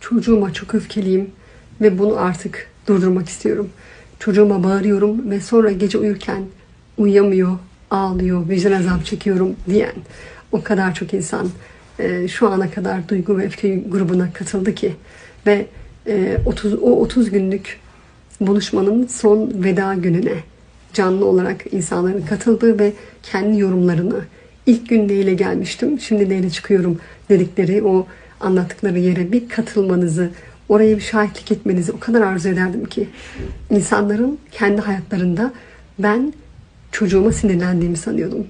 Çocuğuma çok öfkeliyim ve bunu artık durdurmak istiyorum. Çocuğuma bağırıyorum ve sonra gece uyurken uyuyamıyor, ağlıyor, vicdan azap çekiyorum diyen o kadar çok insan e, şu ana kadar duygu ve öfke grubuna katıldı ki ve e, 30 o 30 günlük buluşmanın son veda gününe canlı olarak insanların katıldığı ve kendi yorumlarını ilk gün neyle gelmiştim, şimdi neyle çıkıyorum dedikleri o anlattıkları yere bir katılmanızı, oraya bir şahitlik etmenizi o kadar arzu ederdim ki insanların kendi hayatlarında ben çocuğuma sinirlendiğimi sanıyordum.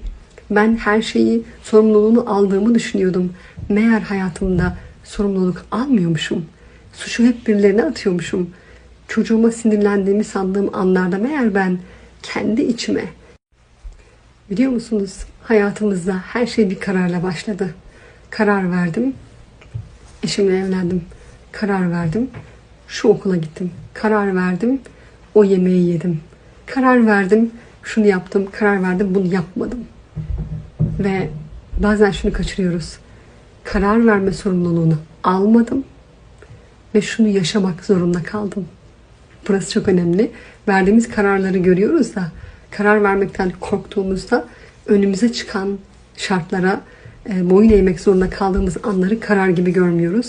Ben her şeyi sorumluluğunu aldığımı düşünüyordum. Meğer hayatımda sorumluluk almıyormuşum. Suçu hep birilerine atıyormuşum. Çocuğuma sinirlendiğimi sandığım anlarda meğer ben kendi içime biliyor musunuz hayatımızda her şey bir kararla başladı. Karar verdim. Eşimle evlendim. Karar verdim. Şu okula gittim. Karar verdim. O yemeği yedim. Karar verdim. Şunu yaptım. Karar verdim. Bunu yapmadım. Ve bazen şunu kaçırıyoruz. Karar verme sorumluluğunu almadım ve şunu yaşamak zorunda kaldım. Burası çok önemli. Verdiğimiz kararları görüyoruz da karar vermekten korktuğumuzda önümüze çıkan şartlara boyun eğmek zorunda kaldığımız anları karar gibi görmüyoruz.